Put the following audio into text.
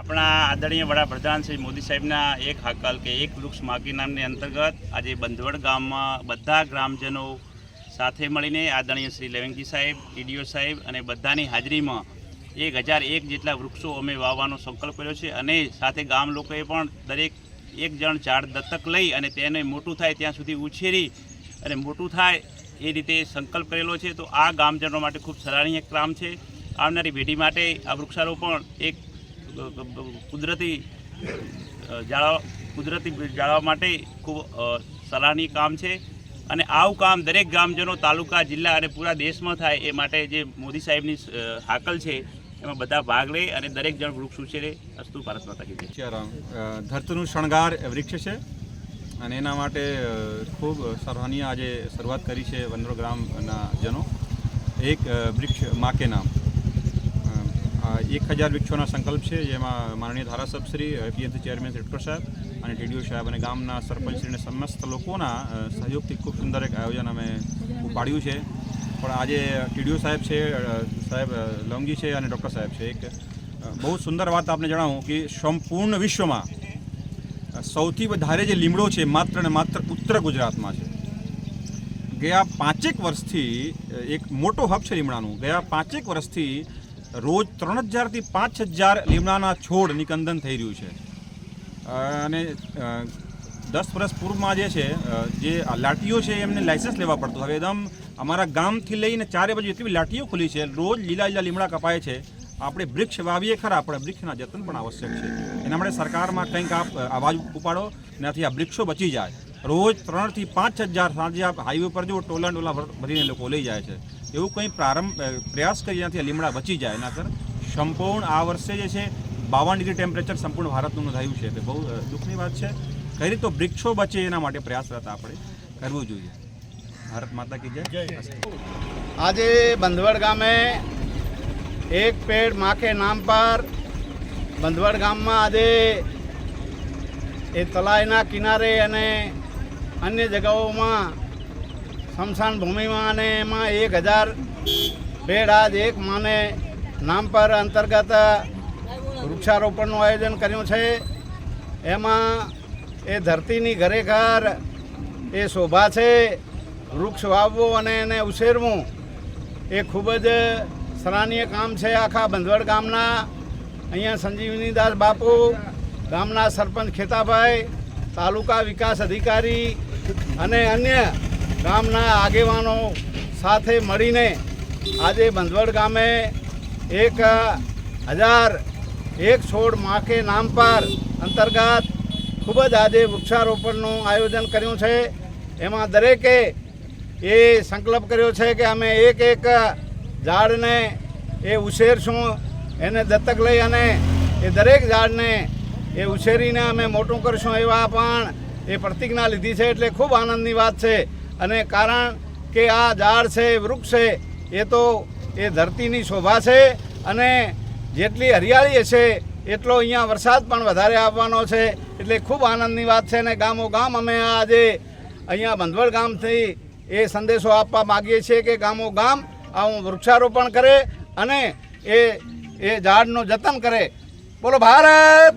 આપણા આદરણીય વડાપ્રધાન શ્રી મોદી સાહેબના એક હાકલ કે એક વૃક્ષ માગી નામની અંતર્ગત આજે બંધવડ ગામમાં બધા ગ્રામજનો સાથે મળીને આદરણીય શ્રી લેવંગી સાહેબ, ડીડીઓ સાહેબ અને બધાની હાજરીમાં એક હજાર એક જેટલા વૃક્ષો અમે વાવવાનો સંકલ્પ કર્યો છે અને સાથે ગામ લોકોએ પણ દરેક એક જણ ઝાડ દત્તક લઈ અને તેને મોટું થાય ત્યાં સુધી ઉછેરી અને મોટું થાય એ રીતે સંકલ્પ કરેલો છે. તો આ ગામજનો માટે ખૂબ સરાહનીય કામ છે. આવનારી પેઢી માટે આ વૃક્ષારોપણ એક કુદરતી જાળવા કુદરતી જાળવવા માટે ખૂબ અ, સરાહનીય કામ છે. અને આવું કામ દરેક ગામજનો તાલુકા જિલ્લા અને પૂરા દેશમાં થાય એ માટે જે મોદી સાહેબની હાકલ છે એમાં બધા ભાગ લે અને દરેક જણ વૃક્ષ ઉછેરે. અસ્તુ ભારત માતા કી જય. સીતારામ ધરતીનું શણગાર વૃક્ષ છે અને એના માટે ખૂબ સરાહનીય આજે શરૂઆત કરી છે વનરો ગ્રામના જનો. એક વૃક્ષ માકે નામ. એક હજાર વૃક્ષોના સંકલ્પ છે, જેમાં માનનીય ધારાસભશ્રી પીએમસી ચેરમેન શ્રી ડૉક્ટર સાહેબ અને ટીડીઓ સાહેબ અને ગામના સરપંચ શ્રી અને સમસ્ત લોકોના સહયોગથી ખૂબ સુંદર એક આયોજન અમે પાડ્યું છે. પણ આજે ટીડીઓ સાહેબ છે સાહેબ લવંગી છે અને ડૉક્ટર સાહેબ છે. એક બહુ સુંદર વાત આપને જણાવું કે સંપૂર્ણ વિશ્વમાં સૌથી વધારે જે લીમડો છે, માત્ર ને માત્ર ઉત્તર ગુજરાતમાં છે. ગયા પાંચેક વર્ષથી એક મોટો હબ છે લીમડાનું. ગયા પાંચેક વર્ષથી રોજ ત્રણ હજારથી પાંચ હજાર લીમડાના છોડ નિકંદન થઈ રહ્યું છે. અને દસ વર્ષ પૂર્વમાં જે છે જે આ લાઠીઓ છે એમને લાઇસન્સ લેવા પડતું. હવે એકદમ અમારા ગામથી લઈને ચારે બાજુ એટલી લાઠીઓ ખુલી છે, રોજ લીલા લીલા લીમડા કપાય છે. આપણે વૃક્ષ વાવીએ ખરા આપણે વૃક્ષના જતન પણ આવશ્યક છે. એના માટે સરકારમાં કંઈક આપ અવાજ ઉપાડો, એનાથી આ વૃક્ષો બચી જાય. રોજ ત્રણથી પાંચ હજાર સાંજે આ હાઈવે પર જો ટોલા ટોલા ભર- ભરીને લોકો લઈ જાય છે. એવું કંઈ પ્રારંભ પ્રયાસ કરી એનાથી આ લીમડા બચી જાય. એના સર સંપૂર્ણ આ વર્ષે જે છે બાવન ડિગ્રી ટેમ્પરેચર સંપૂર્ણ ભારતનું નોંધાયું છે. તે બહુ દુઃખની વાત છે. કઈ રીતે તો વૃક્ષો બચે એના માટે પ્રયાસરત આપણે કરવું જોઈએ. ભારત માતા કી જય. આજે બંધવડ ગામે એક પેડ માખે નામ પર બંધવડ ગામમાં આજે એ તલાઈના કિનારે અને અન્ય જગાઓમાં સ્મશાન ભૂમિમાં અને એમાં એક હજાર પેડ આજ એક માને નામ પર અંતર્ગત વૃક્ષારોપણનું આયોજન કર્યું છે. એમાં એ ધરતીની ઘરે ઘર એ શોભા છે. વૃક્ષ વાવવું અને એને ઉછેરવું એ ખૂબ જ સરાહનીય કામ છે આખા બંધવડ ગામના. અહીંયા સંજીવનીદાસ બાપુ, ગામના સરપંચ ખેતાભાઈ, તાલુકા વિકાસ અધિકારી અને અન્ય ગામના આગેવાનો સાથે મળીને આજે બંધવડ ગામે એક હજાર એક છોડ માકે નામ પર અંતર્ગત ખૂબ જ આજે વૃક્ષારોપણનું આયોજન કર્યું છે. એમાં દરેકે એ સંકલ્પ કર્યો છે કે અમે એક એક ઝાડને એ ઉછેરશું, એને દત્તક લઈ અને એ દરેક ઝાડને એ ઉછેરીને અમે મોટું કરશું એવા પણ એ પ્રતિજ્ઞા લીધી છે એટલે ખૂબ આનંદની વાત છે. અને કારણ કે આ ઝાડ છે વૃક્ષ છે, એ તો એ ધરતીની શોભા છે અને જેટલી હરિયાળી હશે, એટલો અહીંયા વરસાદ પણ વધારે આવવાનો છે. એટલે ખૂબ આનંદની વાત છે અને ગામો ગામ અમે આજે અહીંયા બંધવડ ગામથી એ સંદેશો આપવા માગીએ છીએ કે ગામો ગામ આવું વૃક્ષારોપણ કરે અને એ એ ઝાડનું જતન કરે. બોલો, ભારત!